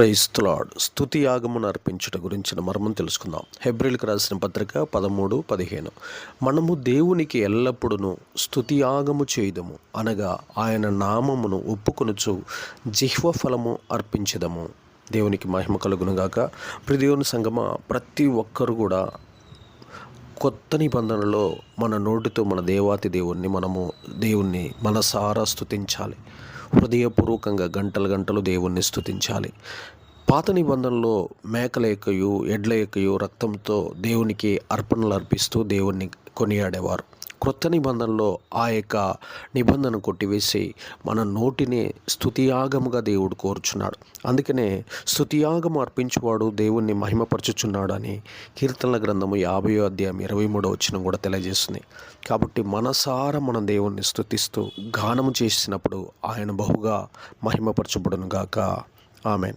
క్రైస్తలాడ్. స్థుతి యాగమును అర్పించుట గురించిన మర్మం తెలుసుకుందాం. హెబ్రిల్కి రాసిన పత్రిక పదమూడు పదిహేను. మనము దేవునికి ఎల్లప్పుడూ స్థుతి యాగము చేయదము. అనగా ఆయన నామమును ఒప్పుకొనుచు జిహ్వ ఫలము అర్పించదము. దేవునికి మహిమ కలుగునుగాక. ప్రదేవుని సంగమ ప్రతి ఒక్కరు కూడా కొత్త నిబంధనలో మన నోటితో మన దేవాతి దేవుణ్ణి మనము దేవుణ్ణి మనసారా స్తుతించాలి. హృదయపూర్వకంగా గంటలు గంటలు దేవుణ్ణి స్థుతించాలి పాత నిబంధనలో మేకల యొక్కయు ఎడ్ల యొక్కయు రక్తంతో దేవునికి అర్పణలు అర్పిస్తూ దేవుణ్ణి కొనియాడేవారు. క్రొత్త నిబంధనలో ఆ యొక్క నిబంధన కొట్టివేసి మన నోటిని స్థుతియాగముగా దేవుడు కోరుచున్నాడు. అందుకనే స్తుతియాగము అర్పించువాడు దేవుణ్ణి మహిమపరచుచున్నాడు అని కీర్తనల గ్రంథము యాభయో అధ్యాయం ఇరవై మూడో వచ్చిన కూడా తెలియజేస్తుంది. కాబట్టి మనసారా మనం దేవుణ్ణి స్తుతిస్తూ గానము చేసినప్పుడు ఆయన బహుగా మహిమపరచబడును గాక ఆమెన్.